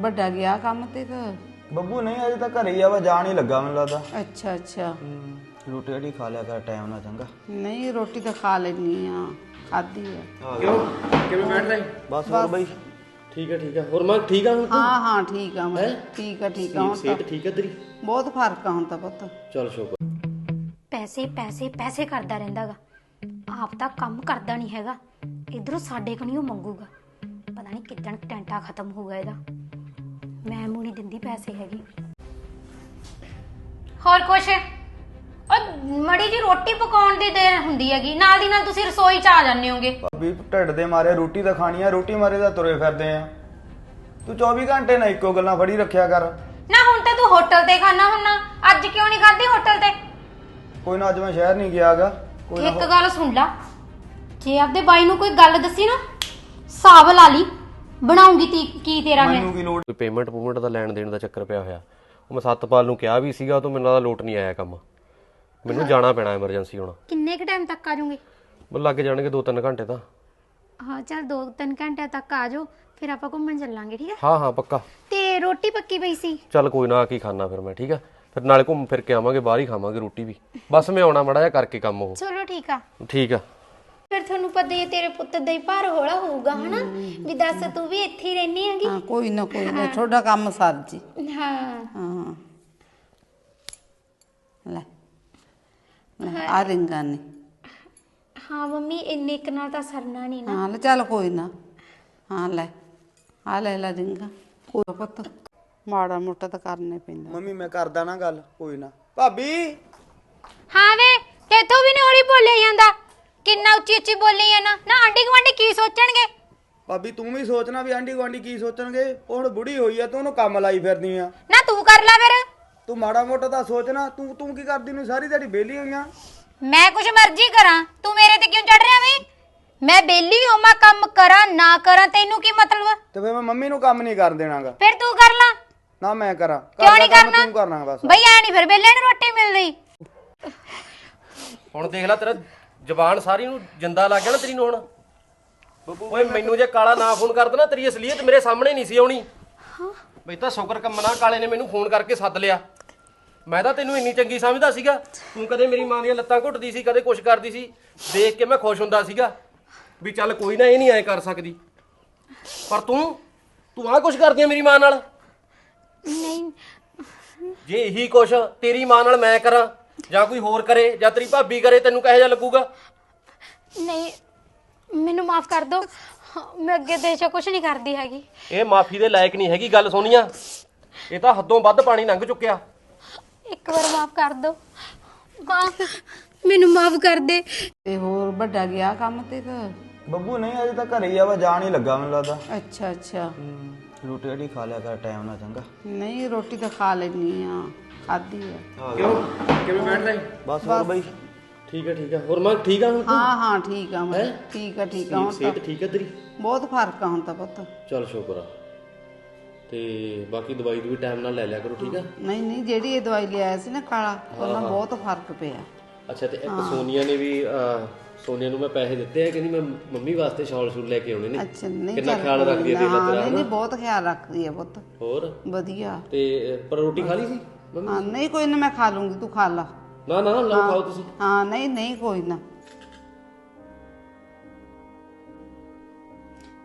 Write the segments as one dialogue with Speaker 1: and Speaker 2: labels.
Speaker 1: ਵੱਡਾ ਗਿਆ ਕੰਮ ਤੇ ਕਿ
Speaker 2: ਬੱਬੂ ਨਹੀਂ ਅਜੇ ਤਾਂ ਘਰੇ ਹੀ ਆ ਵਾ ਜਾਣ ਹੀ ਲੱਗਾ ਮੈਨੂੰ ਲੱਗਦਾ।
Speaker 1: ਅੱਛਾ ਅੱਛਾ।
Speaker 2: ਰੋਟੀ ਰੋਟੀ ਖਾ ਲਿਆ ਕਰ ਟਾਈਮ ਨਾਲ ਚੰਗਾ।
Speaker 1: ਨਹੀਂ ਰੋਟੀ ਤਾਂ ਖਾ ਲੈਣੀ ਆ। ਖਾਦੀ ਆ
Speaker 3: ਕਿਉਂ? ਕਿਵੇਂ ਬੈਠਦਾ ਹੈ?
Speaker 2: ਬਸ ਹੋਰ ਬਈ।
Speaker 3: ਠੀਕ ਹੈ ਠੀਕ ਹੈ। ਹੋਰ ਮੈਂ ਠੀਕ ਆ ਹੁਣ ਤੂੰ?
Speaker 1: ਹਾਂ ਹਾਂ ਠੀਕ ਆ ਮੈਂ। ਠੀਕ ਆ ਠੀਕ ਆ ਹੁਣ ਤਾਂ
Speaker 3: ਸਿਹਤ ਠੀਕ ਹੈ ਤੇਰੀ?
Speaker 1: ਬਹੁਤ ਫ਼ਰਕ ਆ ਹੁਣ ਤਾਂ ਪੁੱਤ।
Speaker 3: ਚਲ ਸ਼ੁਕਰ।
Speaker 4: ਪੈਸੇ ਪੈਸੇ ਪੈਸੇ ਕਰਦਾ ਰਹਿੰਦਾਗਾ ਆਪ ਤਾਂ ਕੰਮ ਕਰਦਾ ਨਹੀਂ ਹੈਗਾ। ਇਧਰੋਂ ਸਾਡੇ ਕੋਲ ਨਹੀਂ ਉਹ ਮੰਗੂਗਾ। ਪਤਾ ਨਹੀਂ ਕਿੱਦਣ ਟੈਂਟਾ ਖਤਮ ਹੋਊਗਾ ਇਹਦਾ। ਮੈਂ ਮੂੰਹ ਨਹੀਂ ਦਿੰਦੀ ਪੈਸੇ ਹੈਗੀ। ਹੋਰ ਕੁਛ? ਉਹ ਮੜੀ ਜੀ ਰੋਟੀ ਪਕਾਉਣ ਦੀ ਦੇਰ ਹੁੰਦੀ ਹੈਗੀ। ਨਾਲ ਦੀ ਨਾਲ ਤੁਸੀਂ ਰਸੋਈ 'ਚ ਆ ਜਾਂਦੇ ਹੋਗੇ
Speaker 2: ਭਾਬੀ ਢਿੱਡ ਦੇ ਮਾਰੇ ਰੋਟੀ ਤਾਂ ਖਾਣੀ ਆ ਰੋਟੀ ਮਾਰੇ ਤਾਂ ਤੁਰੇ ਫਿਰਦੇ ਆ। ਤੂੰ 24 ਘੰਟੇ ਨਾ ਇੱਕੋ ਗੱਲਾਂ ਫੜੀ ਰੱਖਿਆ ਕਰ।
Speaker 4: ਨਾ ਹੁਣ ਤਾਂ ਤੂੰ ਹੋਟਲ ਤੇ ਖਾਣਾ ਹੁੰਨਾ। ਅੱਜ ਕਿਉਂ ਨਹੀਂ ਖਾਧੀ ਹੋਟਲ ਤੇ?
Speaker 2: ਕੋਈ ਨਾ ਅੱਜ ਮੈਂ ਸ਼ਹਿਰ ਨਹੀਂ ਗਿਆਗਾ ਕੋਈ ਨਾ
Speaker 4: ਇੱਕ ਗੱਲ ਸੁਣ ਲਾ। ਜੇ ਆਪਦੇ ਬਾਈ ਨੂੰ ਕੋਈ ਗੱਲ ਦੱਸੀ ਨਾ ਹਿਸਾਬ ਲਾ ਲਈ। ਬਣਾਉਂਗੀ ਤੀ ਕੀ ਤੇਰਾ ਮੈਂ?
Speaker 2: ਮੈਨੂੰ ਕੀ ਲੋੜ?
Speaker 3: ਕੋਈ ਪੇਮੈਂਟ ਪੂਮੈਂਟ ਦਾ ਲੈਣ ਦੇਣ ਦਾ ਚੱਕਰ ਪਿਆ ਹੋਇਆ। ਉਹ ਮੈਂ ਸਤਪਾਲ ਨੂੰ ਕਿਹਾ ਵੀ ਸੀਗਾ ਤੋਂ ਮੈਨੂੰ ਲੱਗਦਾ ਲੋਟ ਨਹੀਂ ਆਇਆ ਕੰਮ। ਮੈਨੂੰ ਜਾਣਾ ਪੈਣਾ ਐਮਰਜੈਂਸੀ ਹੁਣ।
Speaker 4: ਕਿੰਨੇ ਕ ਟਾਈਮ ਤੱਕ ਆ ਜਾਓਗੇ?
Speaker 3: ਮੈਨੂੰ ਲੱਗ ਜਾਣਗੇ 2-3 ਘੰਟੇ ਤਾਂ।
Speaker 4: ਹਾਂ ਚਲ 2-3 ਘੰਟੇ ਤੱਕ ਆ ਜਾਓ ਫਿਰ ਆਪਾਂ ਘੁੰਮਣ ਚੱਲਾਂਗੇ ਠੀਕ ਹੈ?
Speaker 3: ਹਾਂ ਹਾਂ ਪੱਕਾ।
Speaker 4: ਤੇ ਰੋਟੀ ਪੱਕੀ ਪਈ ਸੀ?
Speaker 3: ਚੱਲ ਕੋਈ ਨਾ ਕੀ ਖਾਣਾ ਫਿਰ ਮੈਂ ਠੀਕ ਆ ਫਿਰ ਨਾਲੇ ਘੁੰਮ ਫਿਰ ਕੇ ਆਵਾਂਗੇ ਬਾਹਰ ਹੀ ਖਾਵਾਂਗੇ ਰੋਟੀ ਵੀ। ਬਸ ਮੈਂ ਆਉਣਾ ਮੜਾ ਜਿਹਾ ਕਰਕੇ ਕੰਮ ਉਹ।
Speaker 4: ਚਲੋ ਠੀਕ ਆ।
Speaker 3: ਠੀਕ ਆ।
Speaker 4: ਫਿਰ ਤੁਹਾਨੂੰ ਪਤਾ ਹੀ ਹੈ ਤੇਰੇ ਪੁੱਤ ਦਾ ਹੀ ਭਾਰ ਹੌਲਾ ਹੋਊਗਾ ਹਨਾ? ਵੀ ਦੱਸ ਤੂੰ ਵੀ ਇੱਥੇ ਹੀ ਰਹਿਣੀ ਹੈਗੀ।
Speaker 1: ਹਾਂ ਕੋਈ ਨਾ ਕੋਈ ਨਾ ਤੁਹਾਡਾ ਕੰਮ ਸਰ ਜੀ।
Speaker 4: ਹਾਂ।
Speaker 1: ਹਾਂ। ਲੈ ਲੈ ਆ ਰਿੰਗਾਂ ਨੇ।
Speaker 4: ਹਾਂ ਮੰਮੀ ਇੰਨੇ ਕੁ ਨਾਲ ਤਾਂ ਸਰਨਾ ਨਹੀਂ ਨਾ।
Speaker 1: ਹਾਂ ਲੈ ਚੱਲ ਕੋਈ ਨਾ। ਹਾਂ ਲੈ ਆ ਲੈ ਲੈ ਰਿੰਗਾਂ। ਕੋਈ ਪੁੱਤ ਮਾੜਾ ਮੋਟਾ ਤਾਂ ਕਰਨੇ ਪੈਂਦਾ।
Speaker 2: ਮੰਮੀ ਮੈਂ ਕਰਦਾ ਨਾ ਗੱਲ ਕੋਈ ਨਾ। ਭਾਬੀ!
Speaker 4: ਹਾਂ ਵੇ ਤੇਥੋਂ ਵੀ ਨਹੀਂ ਹੌਲੀ ਬੋਲਿਆ ਜਾਂਦਾ। ਕਿੰਨਾ ਉੱਚੀ ਉੱਚੀ ਬੋਲੀ ਜਾਂਦਾ ਨਾ। ਆਂਟੀ ਗਵਾਂਡੀ ਕੀ ਸੋਚਣਗੇ?
Speaker 2: ਭਾਬੀ ਤੂੰ ਵੀ ਸੋਚਣਾ ਵੀ ਆਂਢੀ ਗੁਆਂਢੀ ਕੀ ਸੋਚਣਗੇ? ਉਹ ਹੁਣ ਬੁੜੀ ਹੋਈ ਆ ਤੂੰ ਉਹਨੂੰ ਕੰਮ ਲਾਈ ਫਿਰਦੀ ਆ।
Speaker 4: ਨਾ ਤੂੰ ਕਰ ਲੈ ਫਿਰ।
Speaker 2: ਤੂੰ ਮਾੜਾ ਮੋਟਾ ਤਾਂ ਸੋਚਣਾ ਤੂੰ ਤੂੰ ਕੀ ਕਰਦੀ ਨੂੰ ਸਾਰੀ ਦਿਹਾੜੀ ਵਿਹਲੀ ਹੋਈਆਂ
Speaker 4: ਮੈਂ ਕੁਝ ਮਰਜ਼ੀ ਕਰਾਂ। ਤੂੰ ਮੇਰੇ ਤੇ ਕਿਉਂ ਚੜ ਰਿਹਾ ਵੇ? ਮੈਂ ਬੇਲੀ ਹੋਵਾਂ ਕੰਮ ਕਰਾਂ ਨਾ ਕਰਾਂ ਤੈਨੂੰ ਕੀ ਮਤਲਬ
Speaker 2: ਤੇ ਫਿਰ ਮੈਂ ਮੰਮੀ ਨੂੰ ਕੰਮ ਨਹੀਂ ਕਰਨ ਦੇਣਾਗਾ।
Speaker 4: ਫਿਰ ਤੂੰ ਕਰ ਲਾ।
Speaker 2: ਨਾ ਮੈਂ ਕਰਾਂ।
Speaker 4: ਕਿਉਂ
Speaker 2: ਕਰ
Speaker 4: ਨਹੀਂ ਕਰਨਾ?
Speaker 2: ਤੂੰ ਕਰਨਾ ਬਸ।
Speaker 4: ਬਈ ਐ ਨਹੀਂ ਫਿਰ ਬੇਲੇ ਨੂੰ ਰੋਟੀ ਮਿਲਦੀ
Speaker 3: ਹੁਣ ਦੇਖ ਲੈ ਤੇਰਾ ਜ਼ਬਾਨ ਸਾਰੀ ਨੂੰ ਜਿੰਦਾ ਲੱਗ ਗਿਆ ਨਾ ਤੇਰੀ ਨੂੰ ਹੁਣ ਓਏ ਮੈਨੂੰ ਜੇ ਕਾਲਾ ਨਾ ਫੋਨ ਕਰਦਾ ਨਾ ਤੇਰੀ ਅਸਲੀਅਤ ਮੇਰੇ ਸਾਹਮਣੇ ਨਹੀਂ ਸੀ ਆਉਣੀ। ਬਈ ਤਾਂ ਸ਼ੁਕਰ ਕੰਮਣਾ ਕਾਲੇ ਨੇ ਮੈਨੂੰ ਫੋਨ ਕਰਕੇ ਸੱਦ ਲਿਆ। ਮੈਂ ਤਾਂ ਤੈਨੂੰ ਇੰਨੀ ਚੰਗੀ ਸਮਝਦਾ ਸੀਗਾ। ਤੂੰ ਕਦੇ ਮੇਰੀ ਮਾਂ ਦੀਆਂ ਲੱਤਾਂ ਘੁੱਟਦੀ ਸੀ ਕਦੇ ਕੁਛ ਕਰਦੀ ਸੀ। ਦੇਖ ਕੇ ਮੈਂ ਖੁਸ਼ ਹੁੰਦਾ ਸੀਗਾ ਵੀ ਚੱਲ ਕੋਈ ਨਾ ਇਹ ਨਹੀਂ ਐ ਕਰ ਸਕਦੀ। ਪਰ ਤੂੰ ਤੂੰ ਆਹ ਕੁਛ ਕਰਦੀ ਆ ਮੇਰੀ ਮਾਂ ਨਾਲ?
Speaker 4: ਨਹੀਂ।
Speaker 3: ਜੇ ਇਹੀ ਕੁਛ ਤੇਰੀ ਮਾਂ ਨਾਲ ਮੈਂ ਕਰਾਂ ਜਾਂ ਕੋਈ ਹੋਰ ਕਰੇ ਜਾਂ ਤੇਰੀ ਭਾਬੀ ਕਰੇ ਤੈਨੂੰ ਕਿਹੋ ਜਿਹਾ ਲੱਗੂਗਾ?
Speaker 4: ਨਹੀਂ ਮੈਨੂੰ ਮਾਫ ਕਰ ਦਿਓ। ਮੈਂ ਅੱਗੇ ਦੇਸ਼ਾ ਕੁਝ ਨਹੀਂ ਕਰਦੀ ਹੈਗੀ।
Speaker 3: ਇਹ ਮਾਫੀ ਦੇ ਲਾਇਕ ਨਹੀਂ ਹੈਗੀ ਗੱਲ ਸੋਨੀਆ। ਇਹ ਤਾਂ ਹੱਦੋਂ ਵੱਧ ਪਾਣੀ ਲੰਘ ਚੁੱਕਿਆ।
Speaker 4: ਇੱਕ ਵਾਰ ਮਾਫ ਕਰ ਦਿਓ। ਮਾਂ ਮੈਨੂੰ ਮਾਫ ਕਰ ਦੇ।
Speaker 1: ਤੇ ਹੋਰ ਵੱਡਾ ਗਿਆ ਕੰਮ ਤੇ ਕਿ
Speaker 2: ਬੱਬੂ ਨਹੀਂ ਅਜੇ ਤਾਂ ਘਰੇ ਹੀ ਆ ਵਾ ਜਾਣ ਹੀ ਲੱਗਾ ਮੈਨੂੰ ਲੱਗਦਾ।
Speaker 1: ਅੱਛਾ ਅੱਛਾ।
Speaker 2: ਰੋਟੀ ਰੋਟੀ ਖਾ ਲਿਆ ਕਰ ਟਾਈਮ ਨਾਲ ਚੰਗਾ।
Speaker 1: ਨਹੀਂ ਰੋਟੀ ਤਾਂ ਖਾ ਲੈਣੀ ਆ। ਖਾਦੀ ਆ।
Speaker 3: ਕਿਉਂ? ਕਿਵੇਂ ਬੈਠਦਾ ਹੈ
Speaker 2: ਬਸ ਹੋਰ ਬਈ।
Speaker 3: ਠੀਕ ਹੈ ਠੀਕ ਹੈ ਹੋਰ ਮੈਂ ਠੀਕ ਆ ਹੁਣ
Speaker 1: ਹਾਂ ਹਾਂ ਠੀਕ ਆ ਮੈਂ। ਠੀਕ ਆ ਠੀਕ ਆ ਹੁਣ ਤਾਂ
Speaker 3: ਸਿਹਤ ਠੀਕ ਹੈ ਤੇਰੀ?
Speaker 1: ਬਹੁਤ ਫ਼ਰਕ ਆ ਹੁਣ ਤਾਂ ਪੁੱਤ।
Speaker 3: ਚਲ ਸ਼ੁਕਰ ਆ। ਤੇ ਬਾਕੀ ਦਵਾਈ ਵੀ ਟਾਈਮ ਨਾਲ ਲੈ ਲਿਆ ਕਰੋ ਠੀਕ ਆ?
Speaker 1: ਨਹੀਂ ਨਹੀਂ ਜਿਹੜੀ ਇਹ ਦਵਾਈ ਲਿਆਇਆ ਸੀ ਨਾ ਕਾਲਾ ਉਹਨਾਂ ਬਹੁਤ ਫ਼ਰਕ ਪਿਆ।
Speaker 3: ਅੱਛਾ ਤੇ ਇੱਕ ਸੋਨੀਆ ਨੇ ਵੀ ਅਹ, ਸੋਨੀਆ ਨੂੰ ਮੈਂ ਪੈਸੇ ਦਿੱਤੇ ਆ ਕਹਿੰਦੀ ਮੈਂ ਮੰਮੀ ਵਾਸਤੇ ਸ਼ਾਲ ਸ਼ੂਲ ਲੈ ਕੇ ਆਉਣੇ ਨੇ।
Speaker 1: ਅੱਛਾ ਨਹੀਂ
Speaker 3: ਕਿੰਨਾ
Speaker 1: ਚੱਲ
Speaker 3: ਖਿਆਲ
Speaker 1: ਕੋਈ
Speaker 3: ਰੱਖਦੀ ਹੈ ਤੇਰਾ
Speaker 1: ਹਾਂ,
Speaker 3: ਤੇਰਾ
Speaker 1: ਨਹੀਂ? ਬਹੁਤ ਖਿਆਲ ਰੱਖਦੀ ਹੈ ਪੁੱਤ।
Speaker 3: ਹੋਰ?
Speaker 1: ਵਧੀਆ।
Speaker 3: ਤੇ ਅਹ, ਪਰ ਰੋਟੀ ਖਾ ਲਈ ਸੀ?
Speaker 1: ਹਾਂ ਨਹੀਂ ਕੋਈ ਨਾ ਮੈਂ ਖਾ ਲੂੰਗੀ ਤੂੰ ਖਾ ਲਾ।
Speaker 3: ਨਾ ਨਾ ਲਓ ਖਾਓ ਤੁਸੀਂ।
Speaker 1: ਹਾਂ ਨਹੀਂ ਨਹੀਂ ਕੋਈ ਨਾ।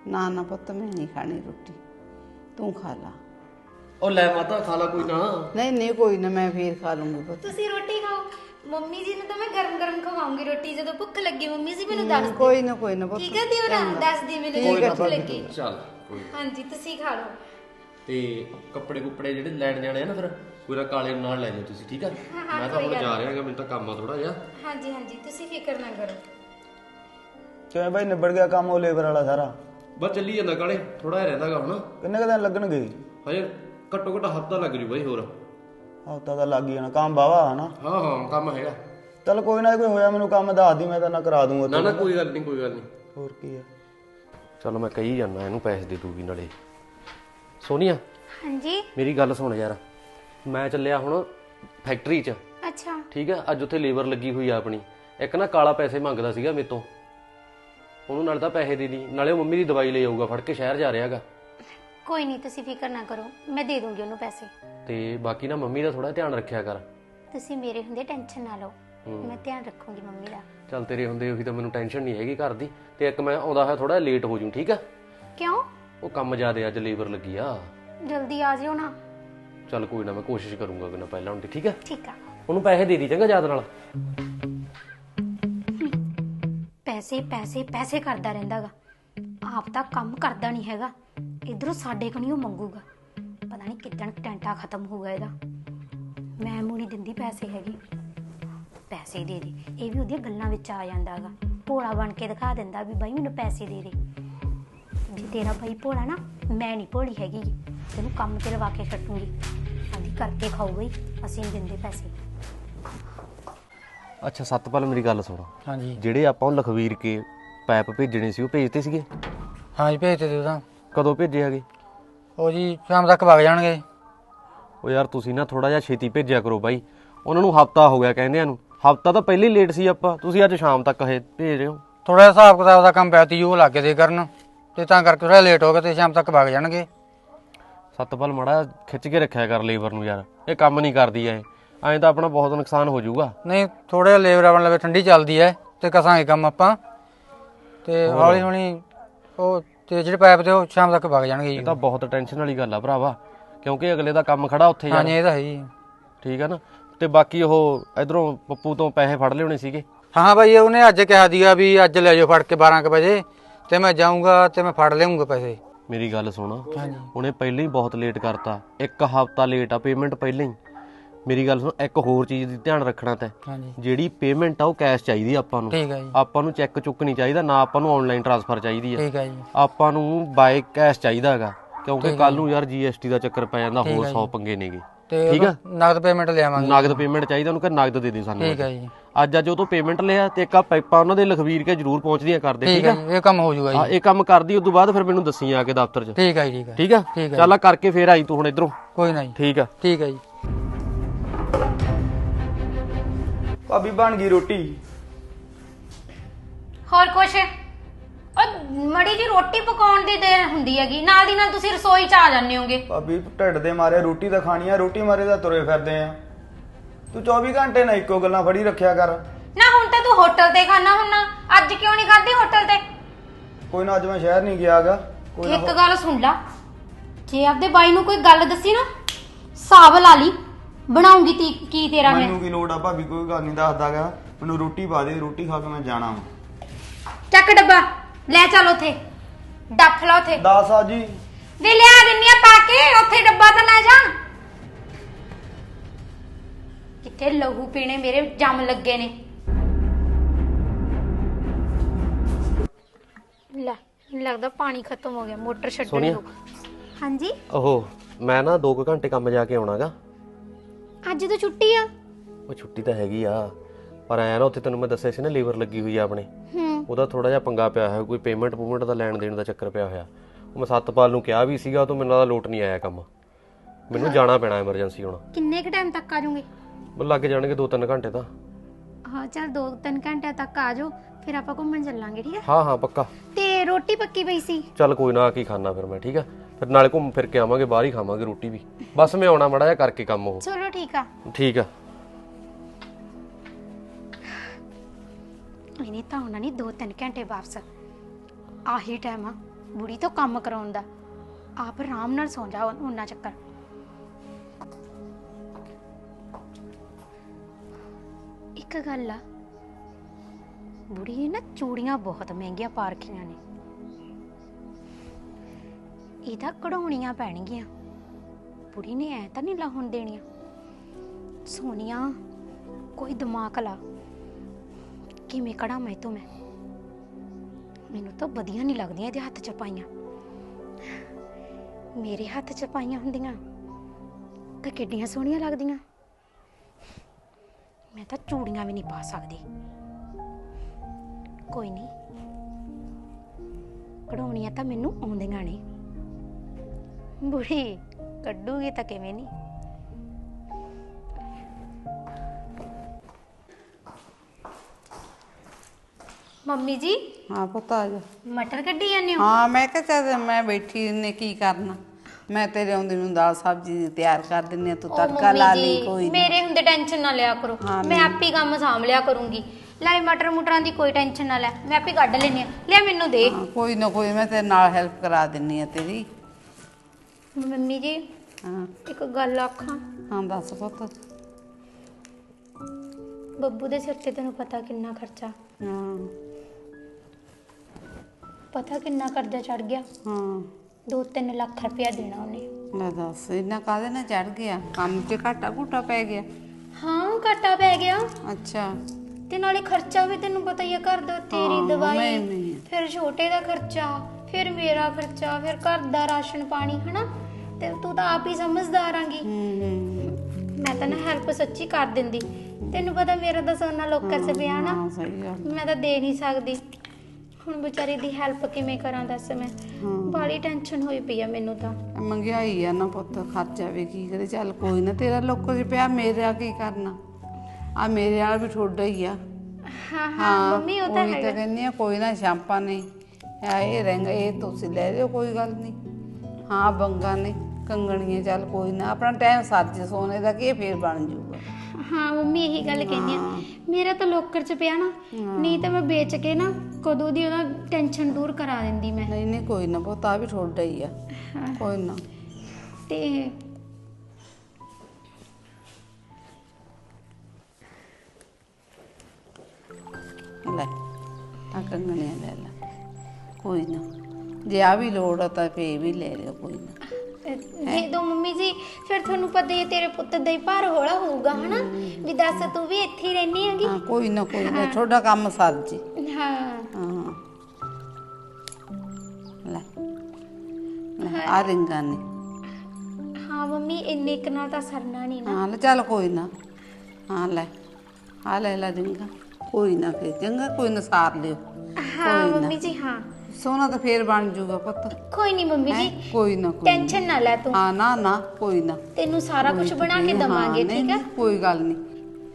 Speaker 1: ਨਾ ਨਾ ਪੁੱਤ ਮੈਂ ਨਹੀਂ ਖਾਣੀ ਰੋਟੀ। ਤੂੰ ਖਾ ਲਾ।
Speaker 3: ਉਹ ਲੈ ਮਾਤਾ ਖਾ ਲਾ ਕੋਈ ਨਾ।
Speaker 1: ਨਹੀਂ ਨਹੀਂ ਕੋਈ ਨਾ ਮੈਂ ਫੇਰ ਖਾ ਲੂੰਗੀ ਪੁੱਤ।
Speaker 4: ਤੁਸੀਂ ਰੋਟੀ ਖਾਓ। ਮੰਮੀ ਜੀ ਨੂੰ ਤਾਂ ਮੈਂ ਗਰਮ ਗਰਮ ਖਵਾਉਂਗੀ ਰੋਟੀ ਜਦੋਂ ਭੁੱਖ ਲੱਗੀ ਮੰਮੀ ਜੀ ਮੈਨੂੰ ਦੱਸ ਦਿਓ।
Speaker 1: ਕੋਈ ਨਾ ਕੋਈ ਨਾ ਪੁੱਤ।
Speaker 4: ਠੀਕ ਹੈ ਦਿਓ ਨਾ ਦੱਸ ਦੀ ਮੈਨੂੰ ਜਦੋਂ ਭੁੱਖ ਲੱਗੀ।
Speaker 3: ਚੱਲ ਕੋਈ
Speaker 4: ਹਾਂਜੀ ਤੁਸੀਂ ਖਾ ਲਓ।
Speaker 3: ਤੇ ਕੱਪੜੇ ਕੁੱਪੜੇ ਜਿਹੜੇ ਲੈਣ ਜਾਣੇ ਆ ਨਾ ਫਿਰ? ਪੂਰਾ ਕਾਲੇ ਨੂੰ ਨਾਲ ਲੈ ਜਾਓ ਤੁਸੀਂ ਠੀਕ ਆ? ਮੈਂ ਤਾਂ ਹੁਣ ਜਾ ਰਿਹਾ ਹੈਗਾ ਮੈਨੂੰ ਤਾਂ ਕੰਮ ਆ ਥੋੜਾ ਜਿਹਾ।
Speaker 4: ਹਾਂਜੀ ਹਾਂਜੀ ਤੁਸੀਂ ਫਿਕਰ ਨਾ ਕਰੋ।
Speaker 2: ਕਿਵੇਂ ਬਾਈ ਨਿਬੜ ਗਿਆ ਕੰਮ ਉਹ ਲੇਬਰ ਵਾਲਾ ਸਾਰਾ?
Speaker 3: ਬਸ ਚੱਲੀ ਜਾਂਦਾ ਕਾਲੇ ਥੋੜਾ ਜਿਹਾ ਰਹਿੰਦਾਗਾ ਹੁਣ।
Speaker 2: ਕਿੰਨੇ ਕੁ ਦਿਨ ਲੱਗਣਗੇ?
Speaker 3: ਹਜੇ ਘੱਟੋ ਘੱਟ ਹਫਤਾ ਲੱਗ ਜੂ ਬਾਈ ਹੋਰ।
Speaker 2: ਹਫਤਾ ਤਾਂ ਲੱਗ ਹੀ ਜਾਣਾ ਕੰਮ ਬਾਵਾ ਹਨਾ?
Speaker 3: ਹਾਂ ਹਾਂ ਕੰਮ ਹੈਗਾ।
Speaker 2: ਚੱਲ ਕੋਈ ਨਾ ਕੋਈ ਹੋਇਆ ਮੈਨੂੰ ਕੰਮ ਦੱਸ ਦੀ ਮੈਂ ਤਾਂ ਨਾ ਕਰਾ ਦੂੰਗਾ
Speaker 3: ਨਾ ਨਾ ਕੋਈ ਗੱਲ ਨਹੀਂ ਕੋਈ ਗੱਲ ਨਹੀਂ।
Speaker 2: ਹੋਰ ਕੀ ਹੈ
Speaker 3: ਚਲੋ ਮੈਂ ਕਹੀ ਜਾਂਦਾ ਇਹਨੂੰ ਪੈਸੇ ਦੇ ਦੂਗੀ ਨਾਲੇ। ਸੋਨੀਆ?
Speaker 4: ਹਾਂਜੀ।
Speaker 3: ਮੇਰੀ ਗੱਲ ਸੁਣ ਯਾਰ। ਮੈਂ ਚੱਲਿਆ ਹੁਣ ਫੈਕਟਰੀ 'ਚ।
Speaker 4: ਅੱਛਾ।
Speaker 3: ਠੀਕ ਆ? ਅੱਜ ਉੱਥੇ ਲੇਬਰ ਲੱਗੀ ਹੋਈ ਆ ਆਪਣੀ। ਇੱਕ ਨਾ ਕਾਲਾ ਪੈਸੇ ਮੰਗਦਾ ਸੀਗਾ ਮੇਰੇ ਤੋਂ। ਉਹਨੂੰ ਨਾਲ ਤਾਂ ਪੈਸੇ ਦੇ ਦੀ। ਨਾਲੇ ਉਹ ਮੰਮੀ ਦੀ ਦਵਾਈ ਲੈ ਆਊਗਾ ਫੜ ਕੇ ਸ਼ਹਿਰ ਜਾ ਰਿਹਾਗਾ।
Speaker 4: ਕੋਈ ਨਹੀਂ ਤੁਸੀਂ ਫਿਕਰ ਨਾ ਕਰੋ। ਮੈਂ ਦੇ ਦੂੰਗੀ ਉਹਨੂੰ ਪੈਸੇ।
Speaker 3: ਤੇ ਬਾਕੀ ਨਾ ਮੰਮੀ ਦਾ ਥੋੜਾ ਧਿਆਨ ਰੱਖਿਆ ਕਰ।
Speaker 4: ਤੁਸੀਂ ਮੇਰੇ ਹੁੰਦੇ ਟੈਨਸ਼ਨ ਨਾ ਲਓ। ਮੈਂ ਧਿਆਨ ਰੱਖੂੰਗੀ ਮੰਮੀ ਦਾ।
Speaker 3: ਚੱਲ ਤੇਰੇ ਹੁੰਦੇ ਉਹੀ ਤਾਂ ਮੈਨੂੰ ਟੈਨਸ਼ਨ ਨਹੀਂ ਹੈਗੀ ਘਰ ਦੀ। ਤੇ ਇੱਕ ਮੈਂ ਆਉਂਦਾ ਹੋਇਆ ਥੋੜਾ ਲੇਟ ਹੋ ਜੂ ਠੀਕ ਆ?
Speaker 4: ਕਿਉਂ?
Speaker 3: ਉਹ ਕੰਮ ਜ਼ਿਆਦੇ ਅੱਜ ਲੇਬਰ ਲੱਗੀ ਆ।
Speaker 4: ਜਲਦੀ ਆ ਜਿਓ ਨਾ।
Speaker 3: ਚੱਲ ਕੋਈ ਨਾ ਮੈਂ ਕੋਸ਼ਿਸ਼ ਕਰੂੰਗਾ ਕਿ ਨਾ ਪਹਿਲਾਂ ਹੁੰਦੀ ਠੀਕ ਆ
Speaker 4: ਠੀਕ ਆ।
Speaker 3: ਉਹਨੂੰ ਪੈਸੇ ਦੇ ਦੀ ਚੰਗਾ ਯਾਦ ਨਾਲ।
Speaker 4: ਪੈਸੇ ਪੈਸੇ ਪੈਸੇ ਕਰਦਾ ਰਹਿੰਦਾਗਾ ਆਪ ਤਾਂ ਕੰਮ ਕਰਦਾ ਨਹੀਂ ਹੈਗਾ। ਇਧਰੋਂ ਸਾਡੇ ਕੋਲ ਉਹ ਮੰਗੂਗਾ। ਪਤਾ ਨਹੀਂ ਕਿੱਦਣ ਟੈਂਟਾ ਖਤਮ ਹੋਊਗਾ ਇਹਦਾ। ਮੈਂ ਨਹੀਂ ਦਿੰਦੀ ਪੈਸੇ ਹੈਗੀ। ਪੈਸੇ ਦੇ ਦੇ। ਇਹ ਵੀ ਉਹਦੀਆਂ ਗੱਲਾਂ ਵਿੱਚ ਆ ਜਾਂਦਾਗਾ ਭੋਲਾ ਬਣ ਕੇ ਦਿਖਾ ਦਿੰਦਾ ਵੀ ਬਾਈ ਮੈਨੂੰ ਪੈਸੇ ਦੇ ਦੇ। ਜੇ ਤੇਰਾ ਬਾਈ ਭੋਲਾ ਨਾ ਮੈਂ ਨਹੀਂ ਭੋਲੀ ਹੈਗੀ। ਤੈਨੂੰ ਕੰਮ ਤੇ ਲਵਾ ਕੇ ਛੱਡੂੰਗੀ। ਕਰਕੇ ਬਈ ਅਸੀਂ ਨਹੀਂ ਦਿੰਦੇ ਪੈਸੇ।
Speaker 3: ਅੱਛਾ ਸਤਪਾਲ ਮੇਰੀ ਗੱਲ ਸੁਣ।
Speaker 5: ਹਾਂਜੀ।
Speaker 3: ਜਿਹੜੇ ਆਪਾਂ ਉਹ ਲਖਵੀਰ ਕੇ ਪੈਪ ਭੇਜਣੇ ਸੀ ਉਹ ਭੇਜਤੇ ਸੀਗੇ?
Speaker 5: ਹਾਂਜੀ ਭੇਜ ਦੇ ਦਿਓ ਤਾਂ।
Speaker 3: ਕਦੋਂ ਭੇਜੇ ਹੈਗੇ?
Speaker 5: ਉਹ ਜੀ ਸ਼ਾਮ ਤੱਕ ਵਗ ਜਾਣਗੇ।
Speaker 3: ਉਹ ਯਾਰ ਤੁਸੀਂ ਨਾ ਥੋੜਾ ਜਿਹਾ ਛੇਤੀ ਭੇਜਿਆ ਕਰੋ ਬਾਈ। ਉਹਨਾਂ ਨੂੰ ਹਫਤਾ ਹੋ ਗਿਆ ਕਹਿੰਦਿਆਂ ਨੂੰ। ਹਫਤਾ ਤਾਂ ਪਹਿਲੇ ਲੇਟ ਸੀ ਆਪਾਂ। ਤੁਸੀਂ ਅੱਜ ਸ਼ਾਮ ਤੱਕ ਇਹ ਭੇਜ ਰਹੇ ਹੋ।
Speaker 5: ਥੋੜਾ ਜਿਹਾ ਹਿਸਾਬ ਕਿਤਾਬ ਦਾ ਕੰਮ ਪਿਆ ਤੀ ਉਹ ਲੱਗੇ ਦੇ ਕਰਨ। ਤੇ ਤਾਂ ਕਰਕੇ ਥੋੜਾ ਲੇਟ ਹੋ ਗਿਆ ਤੇ ਸ਼ਾਮ ਤੱਕ ਵਗ ਜਾਣਗੇ।
Speaker 3: ਸਤਪਾਲ ਮੜਾ ਖਿੱਚ ਕੇ ਰੱਖਿਆ ਕਰ ਲੇਬਰ ਨੂੰ ਯਾਰ। ਇਹ ਕੰਮ ਨਹੀਂ ਕਰਦੀ ਐ ਐਂ ਤਾਂ ਆਪਣਾ ਬਹੁਤ ਨੁਕਸਾਨ ਹੋ ਜਾਊਗਾ।
Speaker 5: ਨਹੀਂ ਥੋੜਾ ਲੇਬਰ ਆਵਣ ਲਵੇ ਠੰਡੀ ਚੱਲਦੀ ਐ ਤੇ ਕਸਾਂਗੇ ਕੰਮ ਆਪਾਂ। ਤੇ ਹੌਲੀ ਹੌਲੀ ਉਹ ਤੇ ਜਿਹੜੇ ਪਾਈਪ ਤੇ ਉਹ ਸ਼ਾਮ ਤੱਕ ਵਗ ਜਾਣਗੇ ਜੀ।
Speaker 3: ਇਹ ਤਾਂ ਬਹੁਤ ਟੈਨਸ਼ਨ ਵਾਲੀ ਗੱਲ ਆ ਭਰਾਵਾ। ਕਿਉਂਕਿ ਅਗਲੇ ਦਾ ਕੰਮ ਖੜਾ ਉੱਥੇ ਯਾਰ।
Speaker 5: ਹਾਂਜੀ ਇਹ ਤਾਂ ਹੈ ਜੀ
Speaker 3: ਠੀਕ ਆ ਨਾ? ਤੇ ਬਾਕੀ ਉਹ ਇਧਰੋਂ ਪੱਪੂ ਤੋਂ ਪੈਸੇ ਫੜ ਲਿਆਉਣੇ ਸੀਗੇ।
Speaker 5: ਹਾਂ ਭਾਈ ਉਹਨੇ ਅੱਜ ਕਿਹਾ ਦੀਗਾ ਵੀ ਅੱਜ ਲੈ ਜਾਓ ਫੜ ਕੇ 12 ਕੁ ਵਜੇ ਤੇ ਮੈਂ ਜਾਊਂਗਾ ਤੇ ਮੈਂ ਫੜ ਲਿਆਉਂਗਾ ਪੈਸੇ।
Speaker 3: ਮੇਰੀ ਗੱਲ ਸੁਣ।
Speaker 5: ਹਾਂਜੀ।
Speaker 3: ਉਹਨੇ ਪਹਿਲਾਂ ਹੀ ਬਹੁਤ ਲੇਟ ਕਰਤਾ। ਇੱਕ ਹਫਤਾ ਲੇਟ ਆ ਪੇਮੈਂਟ ਪਹਿਲਾਂ ਹੀ। ਮੇਰੀ ਗੱਲ ਸੁਣ ਇੱਕ ਹੋਰ ਚੀਜ਼ ਦੀ ਧਿਆਨ ਰੱਖਣਾ ਤੈਂ।
Speaker 5: ਹਾਂਜੀ।
Speaker 3: ਜਿਹੜੀ ਪੇਮੈਂਟ ਆ ਉਹ ਕੈਸ਼ ਚਾਹੀਦੀ ਆਪਾਂ ਨੂੰ।
Speaker 5: ਠੀਕ ਹੈ ਜੀ।
Speaker 3: ਆਪਾਂ ਨੂੰ ਚੈੱਕ ਚੁੱਕ ਨਹੀਂ ਚਾਹੀਦਾ ਨਾ ਆਪਾਂ ਨੂੰ ਆਨਲਾਈਨ ਟ੍ਰਾਂਸਫਰ ਚਾਹੀਦੀ ਆ।
Speaker 5: ਠੀਕ ਹੈ ਜੀ।
Speaker 3: ਆਪਾਂ ਨੂੰ ਬਾਈ ਕੈਸ਼ ਚਾਹੀਦਾ ਹੈਗਾ। ਕਿਉਂਕਿ ਕੱਲ ਨੂੰ ਯਾਰ ਜੀਐਸਟੀ ਦਾ ਚੱਕਰ ਪੈ ਜਾਂਦਾ ਹੋਰ 100 ਪੰਗੇ ਨੇਗੇ।
Speaker 5: ਤੇ
Speaker 3: ਠੀਕ ਆ?
Speaker 5: ਨਗਦ ਪੇਮੈਂਟ ਲਿਆਵਾਂਗੇ।
Speaker 3: ਨਗਦ ਪੇਮੈਂਟ ਚਾਹੀਦਾ ਉਹਨੂੰ ਕਿ ਨਗਦ ਦੇ ਦੇ ਸਾਨੂੰ
Speaker 5: ਠੀਕ ਹੈ ਜੀ।
Speaker 3: ਅੱਜ ਅੱਜ ਉਹ ਤੋਂ ਪੇਮੈਂਟ ਲਿਆ ਤੇ ਇੱਕ ਆ ਪਾਈਪਾਂ ਉਹਨਾਂ ਦੇ ਲਖਵੀਰ ਕੇ ਜ਼ਰੂਰ ਪਹੁੰਚਦੀਆਂ ਕਰਦੇ
Speaker 5: ਠੀਕ
Speaker 3: ਠੀਕ
Speaker 5: ਹੈ
Speaker 3: ਆ?
Speaker 5: ਇਹ ਕੰਮ ਹੋ ਜਾਊਗਾ
Speaker 3: ਹਾਂ
Speaker 5: ਜੀ
Speaker 3: ਇਹ ਕੰਮ ਕਰਦੀ ਉਦੋਂ ਬਾਅਦ ਫਿਰ ਮੈਨੂੰ ਦੱਸੀ ਆ ਕੇ ਦਫ਼ਤਰ 'ਚ।
Speaker 5: ਠੀਕ ਹੈ ਜੀ ਠੀਕ ਹੈ
Speaker 3: ਠੀਕ ਆ?
Speaker 5: ਹੈ
Speaker 3: ਚੱਲ ਆ ਕਰਕੇ ਫੇਰ ਆਈ ਤੂੰ ਹੁਣ ਇਧਰੋਂ।
Speaker 5: ਕੋਈ ਨਾ ਜੀ।
Speaker 3: ਠੀਕ ਆ।
Speaker 5: ਠੀਕ ਹੈ ਜੀ।
Speaker 2: ਭਾਬੀ ਬਣ ਗਈ ਰੋਟੀ।
Speaker 4: ਹੋਰ ਕੁਛ? ਉਹ ਮੜੀ ਜੀ ਰੋਟੀ ਪਕਾਉਣ ਦੀ ਦੇਰ ਹੁੰਦੀ ਹੈਗੀ ਨਾਲ ਦੀ ਨਾਲ ਤੁਸੀਂ ਰਸੋਈ 'ਚ ਆ ਜਾਂਦੇ ਹੋਗੇ।
Speaker 2: ਭਾਬੀ ਢਿੱਡ ਦੇ ਮਾਰੇ ਰੋਟੀ ਤਾਂ ਖਾਣੀ ਆ ਰੋਟੀ ਮਾਰੇ ਤਾਂ ਤੁਰੇ ਫਿਰਦੇ ਆ। ਤੂੰ 24 ਘੰਟੇ ਨਾ ਇੱਕੋ ਗੱਲਾਂ ਫੜੀ ਰੱਖਿਆ ਕਰ।
Speaker 4: ਨਾ ਹੁਣ ਤਾਂ ਤੂੰ ਹੋਟਲ ਤੇ ਖਾਣਾ ਹੁੰਨਾ ਅੱਜ ਕਿਉਂ ਨਹੀਂ ਖਾਧੀ ਹੋਟਲ ਤੇ?
Speaker 2: ਕੋਈ ਨਾ ਅੱਜ ਮੈਂ ਸ਼ਹਿਰ ਨਹੀਂ ਗਿਆਗਾ ਕੋਈ ਨਾ
Speaker 4: ਇੱਕ ਗੱਲ ਸੁਣ ਲਾ ਜੇ ਆਪਦੇ ਬਾਈ ਨੂੰ ਕੋਈ ਗੱਲ ਦੱਸੀ ਨਾ ਹਿਸਾਬ ਲਾ ਲਈ ਬਣਾਉਂਗੀ ਤੀ ਕੀ ਤੇਰਾ ਮੈਂ।
Speaker 2: ਮੈਨੂੰ ਕੀ ਲੋੜ ਆ ਭਾਬੀ ਕੋਈ ਗੱਲ ਨਹੀਂ ਦੱਸਦਾਗਾ ਮੈਨੂੰ ਰੋਟੀ ਪਾ ਦੇ ਰੋਟੀ ਖਾ ਕੇ ਮੈਂ ਜਾਣਾ ਵਾ।
Speaker 4: ਚੱਕ ਡੱਬਾ। ਲੈ ਚੱਲ ਉਥੇ। ਡੱਫ ਲਾ ਉਥੇ।
Speaker 2: ਦੱਸ ਆ ਜੀ।
Speaker 4: ਵੇ ਲਿਆ ਦਿੰਨੀ ਆ ਪਾ ਕੇ ਉਥੇ ਡੱਬਾ ਤਾਂ ਲੈ ਜਾ। ਕਿੱਥੇ ਲਹੂ ਪੀਣੇ ਮੇਰੇ ਜੰਮ ਲੱਗੇ ਨੇ। ਲੈ ਲੱਗਦਾ ਪਾਣੀ ਖਤਮ ਹੋ ਗਿਆ ਮੋਟਰ ਛੱਡਣੀ
Speaker 3: ਸੋਨੀਆ।
Speaker 4: ਹੋ ਹਾਂਜੀ?
Speaker 3: ਓਹੋ ਮੈਂ ਨਾ 2 ਘੰਟੇ ਕੰਮ ਜਾ ਕੇ ਆਉਣਾਗਾ।
Speaker 4: ਅੱਜ ਤਾਂ ਛੁੱਟੀ ਆ।
Speaker 3: ਉਹ ਛੁੱਟੀ ਤਾਂ ਹੈਗੀ ਆ ਪਰ ਐ ਨਾ ਉੱਥੇ ਤੈਨੂੰ ਮੈਂ ਦੱਸਿਆ ਸੀ ਨਾ ਲੀਵਰ ਲੱਗੀ ਹੋਈ ਆ ਆਪਣੇ।
Speaker 4: ਹੂੰ।
Speaker 3: ਉਹਦਾ ਥੋੜਾ ਜਿਹਾ ਪੰਗਾ ਪਿਆ ਹੋਇਆ ਕੋਈ ਪੇਮੈਂਟ ਪੂਮੈਂਟ ਦਾ ਲੈਣ ਦੇਣ ਦਾ ਚੱਕਰ ਪਿਆ ਹੋਇਆ। ਉਹ ਮੈਂ ਸਤਪਾਲ ਨੂੰ ਕਿਹਾ ਵੀ ਸੀਗਾ ਤੋਂ ਮੈਨੂੰ ਦਾ ਲੋਟ ਨਹੀਂ ਆਇਆ ਕੰਮ। ਮੈਨੂੰ ਜਾਣਾ ਪੈਣਾ ਐਮਰਜੈਂਸੀ ਹੁਣ।
Speaker 4: ਕਿੰਨੇ ਕ ਟਾਈਮ ਤੱਕ ਆ ਜਾਓਗੇ?
Speaker 3: ਲੱਗ ਜਾਣਗੇ 2-3 ਘੰਟੇ ਤਾਂ।
Speaker 4: ਹਾਂ ਚਲ 2-3 ਘੰਟੇ ਤੱਕ ਆ ਜਾਓ ਫਿਰ ਆਪਾਂ ਘੁੰਮਣ ਚੱਲਾਂਗੇ ਠੀਕ ਆ
Speaker 3: ਹਾਂ ਹਾਂ ਪੱਕਾ।
Speaker 4: ਤੇ ਰੋਟੀ ਪੱਕੀ ਪਈ ਸੀ?
Speaker 3: ਚੱਲ ਕੋਈ ਨਾ ਕੀ ਖਾਣਾ ਫਿਰ ਮੈਂ ਠੀਕ ਆ ਫਿਰ ਨਾਲੇ ਘੁੰਮ ਫਿਰ ਕੇ ਆਵਾਂਗੇ ਬਾਹਰ ਹੀ ਖਾਵਾਂਗੇ ਰੋਟੀ ਵੀ। ਬਸ ਮੈਂ ਆਉਣਾ ਮੜਾ ਜਿਹਾ ਕਰਕੇ ਕੰਮ ਉਹ।
Speaker 4: ਚਲੋ ਠੀਕ ਆ।
Speaker 3: ਠੀਕ ਆ।
Speaker 4: ਇਹਨੇ ਤਾਂ ਉਹਨਾਂ ਨੇ 2-3 ਘੰਟੇ ਵਾਪਸ ਆਹੀ ਟਾਈਮ ਆ, ਬੁੜੀ ਤੋਂ ਕੰਮ ਕਰਾਉਣ ਦਾ। ਆਪ ਆਰਾਮ ਨਾਲ ਸੌਂ ਜਾ ਉਹਨਾਂ ਚੱਕਰ। ਇੱਕ ਗੱਲ ਆ, ਬੁੜੀ ਨੇ ਨਾ ਚੂੜੀਆਂ ਬਹੁਤ ਮਹਿੰਗੀਆਂ ਪਾ ਰੱਖੀਆਂ ਨੇ। ਇਹ ਤਾਂ ਕਢਾਉਣੀਆਂ ਪੈਣਗੀਆਂ। ਬੁੜੀ ਨੇ ਐ ਤਾਂ ਨਹੀਂ ਲਾਹੁਣ ਦੇਣੀਆਂ। ਸੋਨੀਆ, ਕੋਈ ਦਿਮਾਗ ਲਾ। ਕਿਵੇਂ ਕਢਾਵਾਂ ਮੈਂ ਤੋਂ ਮੈਂ? ਮੈਨੂੰ ਤਾਂ ਵਧੀਆ ਨਹੀਂ ਲੱਗਦੀਆਂ ਇਹਦੇ ਹੱਥ ਚ ਪਾਈਆਂ। ਮੇਰੇ ਹੱਥ ਚ ਪਾਈਆਂ ਹੁੰਦੀਆਂ, ਤਾਂ ਕਿੱਡੀਆਂ ਸੋਹਣੀਆਂ ਲੱਗਦੀਆਂ। ਮੈਂ ਤਾਂ ਚੂੜੀਆਂ ਵੀ ਨਹੀਂ ਪਾ ਸਕਦੀ। ਕੋਈ ਨਹੀਂ, ਕਢਾਉਣੀਆਂ ਤਾਂ ਮੈਨੂੰ ਆਉਂਦੀਆਂ ਨੇ। ਬੁੜੀ, ਕੱਢੂਗੀ ਤਾਂ ਕਿਵੇਂ ਨਹੀਂ? ਮੰਮੀ ਜੀ?
Speaker 1: ਹਾਂ ਪੁੱਤ ਆ ਜਾ।
Speaker 4: ਮਟਰ ਕੱਢੀ ਜਾਂਦੇ ਹੋ?
Speaker 1: ਹਾਂ ਮੈਂ ਕਿਹਾ ਚੱਲ ਮੈਂ ਬੈਠੀ ਨੇ ਕੀ ਕਰਨਾ? ਮੈਂ ਤੇਰੇ ਆਉਂਦੀ ਨੂੰ ਦਾਲ ਸਬਜ਼ੀ ਤਿਆਰ ਕਰ ਦਿੰਨੀ ਆ ਤੂੰ
Speaker 4: ਉਹ
Speaker 1: ਤੜਕਾ
Speaker 4: ਮੰਮੀ
Speaker 1: ਲਾ
Speaker 4: ਜੀ,
Speaker 1: ਲਈ ਕੋਈ ਨਾ।
Speaker 4: ਮੇਰੇ ਹੁੰਦੇ ਟੈਨਸ਼ਨ ਨਾ ਲਿਆ ਕਰੋ।
Speaker 1: ਹਾਂ,
Speaker 4: ਮੈਂ
Speaker 1: ਨਹੀਂ।
Speaker 4: ਆਪੇ ਕੰਮ ਸਾਂਭ ਲਿਆ ਕਰੂੰਗੀ। ਲੈ ਮਟਰ ਮੁਟਰਾਂ ਦੀ ਕੋਈ ਟੈਨਸ਼ਨ ਨਾ ਲੈ ਮੈਂ ਆਪੇ ਕੱਢ ਲੈਣੀ ਆ ਲੈ ਮੈਨੂੰ ਦੇ।
Speaker 1: ਹਾਂ, ਕੋਈ ਨਾ ਕੋਈ ਮੈਂ ਤੇਰੇ ਨਾਲ ਹੈਲਪ ਕਰਾ ਦਿੰਨੀ ਆ ਤੇਰੀ।
Speaker 4: ਮੰਮੀ ਜੀ
Speaker 1: ਹਾਂ।
Speaker 4: ਇੱਕ ਗੱਲ ਆਖਾਂ।
Speaker 1: ਹਾਂ ਦੱਸ ਪੁੱਤ।
Speaker 4: ਬੱਬੂ ਦੇ ਸਿਰ ਤੇ ਤੈਨੂੰ ਪਤਾ ਕਿੰਨਾ ਖਰਚਾ।
Speaker 1: ਹਾਂ।
Speaker 4: ਪਤਾ ਕਿੰਨਾ ਕਰਜ਼ਾ ਚੜ ਗਿਆ?
Speaker 1: ਹਾਂ।
Speaker 4: 2-3 ਲੱਖ ਰੁਪਇਆ ਦੇਣਾ ਉਹਨੇ।
Speaker 1: ਲੈ ਦੱਸ ਇੰਨਾ ਕਾਹਦੇ ਨਾਲ ਚੜ ਗਿਆ? ਕੰਮ 'ਚ ਘਾਟਾ ਘੂਟਾ ਪੈ ਗਿਆ?
Speaker 4: ਹਾਂ ਘਾਟਾ ਪੈ ਗਿਆ।
Speaker 1: ਅੱਛਾ।
Speaker 4: ਤੇ ਨਾਲੇ ਖਰਚਾ ਵੀ ਤੈਨੂੰ ਪਤਾ ਹੀ ਹੈ ਘਰ ਦਾ ਤੇਰੀ ਦਵਾਈ। ਫਿਰ ਛੋਟੇ ਦਾ ਖਰਚਾ ਫਿਰ ਮੇਰਾ ਖਰਚਾ ਫਿਰ ਘਰ ਦਾ ਰਾਸ਼ਨ ਪਾਣੀ ਹਨਾ? ਤੇ ਤੂੰ ਤਾਂ ਆਪ ਹੀ ਸਮਝਦਾਰ ਆਂਗੀ।
Speaker 1: ਹੂੰ ਹੂੰ।
Speaker 4: ਮੈਂ ਤਾਂ ਨਾ ਹੈਲਪ ਸੱਚੀ ਕਰ ਦਿੰਦੀ। ਤੈਨੂੰ ਪਤਾ ਮੇਰਾ ਤਾਂ ਸੋਨਾ ਲੋਕਰ 'ਚ ਪਿਆ ਨਾ
Speaker 1: ਹਾਂ ਸਹੀ ਗੱਲ।
Speaker 4: ਮੈਂ ਤਾਂ ਦੇ ਨਹੀਂ ਸਕਦੀ। ਹੁਣ ਵਿਚਾਰੀ ਦੀ ਹੈਲਪ ਕਿਵੇਂ ਕਰਾਂ ਦੱਸ ਮੈਂ?
Speaker 1: ਹਾਂ।
Speaker 4: ਬਾਲੀ ਟੈਨਸ਼ਨ ਹੋਈ ਪਈ ਆ ਮੈਨੂੰ ਤਾਂ।
Speaker 1: ਮੰਗਿਆਈ ਆ ਨਾ ਪੁੱਤ ਖਰਚਾ ਵੀ ਕੀ ਕਰੇ ਚੱਲ ਕੋਈ ਨਾ ਤੇਰਾ ਲੋਕੋ 'ਚ ਪਿਆ ਮੇਰਾ ਕੀ ਕਰਨਾ? ਆ ਮੇਰੇ ਵਾਲਾ ਵੀ ਠੋਡਾ ਹੀ ਆ।
Speaker 4: ਹਾਂ ਹਾਂ ਮੰਮੀ ਉਹ ਤਾਂ
Speaker 1: ਉਹੀ ਤਾਂ
Speaker 4: ਹੈਗਾ।
Speaker 1: ਕਹਿੰਦੀ ਆ ਕੋਈ ਨਾ ਸ਼ਾਂਪਾ ਨਹੀਂ। ਆ ਇਹ ਰੰਗ ਇਹ ਤੁਸੀਂ ਲੈ ਲਿਓ ਕੋਈ ਗੱਲ ਨਹੀਂ। ਹਾਂ ਬੰਗਾ ਨੇ ਕੰਗਣੀਆਂ ਚੱਲ ਕੋਈ ਨਾ ਆਪਣਾ ਟਾਈਮ ਸੱਜ ਸੋਨੇ ਦਾ ਕੀ ਫੇਰ ਬਣ ਜਾਊਗਾ।
Speaker 4: ਹਾਂ ਮੰਮੀ ਇਹੀ ਗੱਲ ਕਹਿੰਦੀ ਆ। ਮੇਰਾ ਤਾਂ ਲੋਕਰ 'ਚ ਪਿਆ ਨਾ ਨਹੀਂ ਤਾਂ ਮੈਂ ਵੇਚ ਕੇ ਨਾ ਕਦੋਂ ਦੀ ਉਹਦਾ ਟੈਨਸ਼ਨ ਦੂਰ ਕਰਾ ਦਿੰਦੀ ਮੈਂ।
Speaker 1: ਨਹੀਂ ਨਹੀਂ ਕੋਈ ਨਾ ਪੁੱਤ ਆ ਵੀ ਠੋਡਾ ਹੀ ਆ। ਕੋਈ ਨਾ।
Speaker 4: ਤੇ
Speaker 1: ਲੈ ਆ ਕੰਗਣੀਆਂ ਲੈ ਲੈ। ਕੋਈ ਨਾ ਜੇ ਆ ਵੀ ਲੋੜ ਆ ਤਾਂ ਫੇਰ ਵੀ ਲੈ ਲਿਓ ਕੋਈ ਨਾ।
Speaker 4: ਦੇ ਦੋ ਮੰਮੀ ਜੀ ਫਿਰ ਤੁਹਾਨੂੰ ਪਤਾ ਹੀ ਹੈ ਤੇਰੇ ਪੁੱਤ ਦਾ ਹੀ ਭਾਰ ਹੌਲਾ ਹੋਊਗਾ ਹਨਾ? ਵੀ ਦੱਸ ਤੂੰ ਵੀ ਇੱਥੇ ਹੀ ਰਹਿਣੀ ਹੈਗੀ?
Speaker 1: ਹਾਂ ਕੋਈ ਨਾ ਕੋਈ ਨਾ ਤੁਹਾਡਾ ਕੰਮ ਸਰ ਜੀ।
Speaker 4: ਹਾਂ।
Speaker 1: ਹਾਂ। ਲੈ। ਲੈ ਆ ਰਿੰਗਾਂ ਨੇ।
Speaker 4: ਹਾਂ ਮੰਮੀ ਇੰਨੇ ਕੁ ਨਾਲ ਤਾਂ ਸਰਨਾ ਨਹੀਂ ਨਾ।
Speaker 1: ਹਾਂ ਲੈ ਚੱਲ ਕੋਈ ਨਾ। ਹਾਂ ਲੈ। ਆ ਲੈ ਲੈ ਰਿੰਗਾਂ। ਕੋਈ ਨਾ ਫੇਰ ਚੰਗਾ ਕੋਈ ਨਾ ਸਾਰ ਲਿਓ।
Speaker 4: ਹਾਂ
Speaker 1: ਕੋਈ ਨਾ।
Speaker 4: ਮੰਮੀ ਜੀ ਹਾਂ।
Speaker 1: ਸੋਨਾ ਤਾਂ ਫੇਰ ਬਣ ਜਾਊਗਾ ਪੁੱਤ।
Speaker 4: ਕੋਈ ਨਹੀਂ ਮੰਮੀ
Speaker 1: ਹੈਂ?
Speaker 4: ਜੀ
Speaker 1: ਕੋਈ ਨਾ ਕੋਈ ਨਾ।
Speaker 4: ਟੈਨਸ਼ਨ ਨਾ। ਲੈ ਤੂੰ।
Speaker 1: ਹਾਂ ਨਾ ਨਾ ਕੋਈ ਨਾ।
Speaker 4: ਤੈਨੂੰ ਸਾਰਾ ਕੁਝ ਬਣਾ ਕੇ
Speaker 1: ਹਾਂ,
Speaker 4: ਦਵਾਂਗੇ
Speaker 1: ਨਹੀਂ,
Speaker 4: ਠੀਕ ਹੈ
Speaker 1: ਨਹੀਂ, ਕੋਈ ਗੱਲ ਨਹੀਂ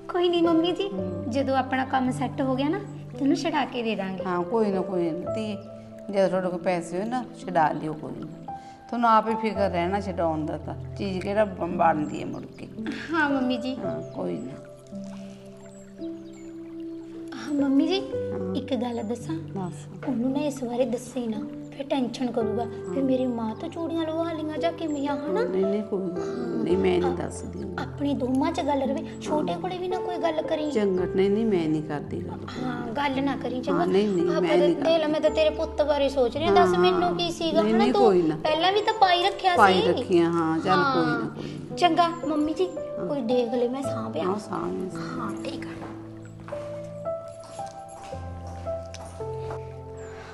Speaker 4: ਕੋਈ ਨਹੀਂ ਮੰਮੀ ਜੀ ਜਦੋਂ ਆਪਣਾ ਕੰਮ ਸੈੱਟ ਹੋ ਗਿਆ ਨਾ ਤੈਨੂੰ ਛਡਾ ਕੇ ਦੇ ਦਾਂਗੇ।
Speaker 1: ਹਾਂ ਕੋਈ ਨਾ ਕੋਈ ਨਾ। ਧੀਏ ਜੇ ਤੁਹਾਡੇ ਕੋਲ ਪੈਸੇ ਹੋਏ ਨਾ ਛਡਾ ਲਿਓ ਕੋਈ ਨਾ। ਤੁਹਾਨੂੰ ਆਪ ਹੀ ਫਿਕਰ ਰਹਿਣਾ ਛਡਾਉਣ ਦਾ ਤਾਂ। ਚੀਜ਼ ਕਿਹੜਾ ਬੰ- ਬਣਦੀ ਹੈ ਮੁੜ ਕੇ।
Speaker 4: ਹਾਂ ਮੰਮੀ ਜੀ।
Speaker 1: ਹਾਂ ਕੋਈ ਨਾ।
Speaker 4: ਮੰਮੀ ਜੀ ਇੱਕ ਗੱਲ ਦੱਸਾਂ?
Speaker 1: ਬਸ
Speaker 4: ਉਹਨੂੰ ਨਾ ਇਸ ਬਾਰੇ ਦੱਸੇ ਨਾ ਫਿਰ ਟੈਨਸ਼ਨ ਕਰੂਗਾ। ਫਿਰ ਮੇਰੀ ਮਾਂ ਤੋਂ ਚੂੜੀਆਂ ਲਵਾ ਲਈਆਂ ਜਾਂ ਕਿਵੇਂ ਆ ਹਨਾ?
Speaker 1: ਨਹੀਂ ਨਹੀਂ ਕੋਈ ਨਹੀਂ। ਮੈਂ ਨਹੀਂ ਦੱਸਦੀ।
Speaker 4: ਆਪਣੀ ਦੋਵਾਂ 'ਚ ਗੱਲ ਰਵੇ। ਛੋਟੇ ਕੋਲੇ ਵੀ ਨਾ ਕੋਈ ਗੱਲ ਕਰੀ।
Speaker 1: ਚੰਗਾ ਨਹੀਂ ਨਹੀਂ ਮੈਂ ਨਹੀਂ ਕਰਦੀ ਗੱਲ।
Speaker 4: ਹਾਂ ਗੱਲ ਨਾ ਕਰੀ ਚੰਗਾ।
Speaker 1: ਨਹੀਂ, ਨਹੀਂ, ਮੈਂ ਨਹੀਂ
Speaker 4: ਦੇਖ ਲੈ ਮੈਂ ਤਾਂ ਤੇਰੇ ਪੁੱਤ ਬਾਰੇ ਸੋਚ ਰਹੀ ਹਾਂ ਦੱਸ ਮੈਨੂੰ ਕੀ ਸੀਗਾ ਹਨਾ ਤੂੰ। ਪਹਿਲਾਂ ਵੀ ਤਾਂ ਪਾਈ ਰੱਖਿਆ
Speaker 1: ਪਾਈ
Speaker 4: ਸੀ।
Speaker 1: ਰੱਖੀਆਂ ਹਾਂ ਚੱਲ ਕੋਈ ਨਾ
Speaker 4: ਚੰਗਾ ਮੰਮੀ ਜੀ ਕੋਈ ਦੇਖ ਲੈ ਮੈਂ ਸਾਂਭਿਆ।
Speaker 1: ਹਾਂ ਸਾਹਮਣੇ
Speaker 4: ਹਾਂ ਠੀਕ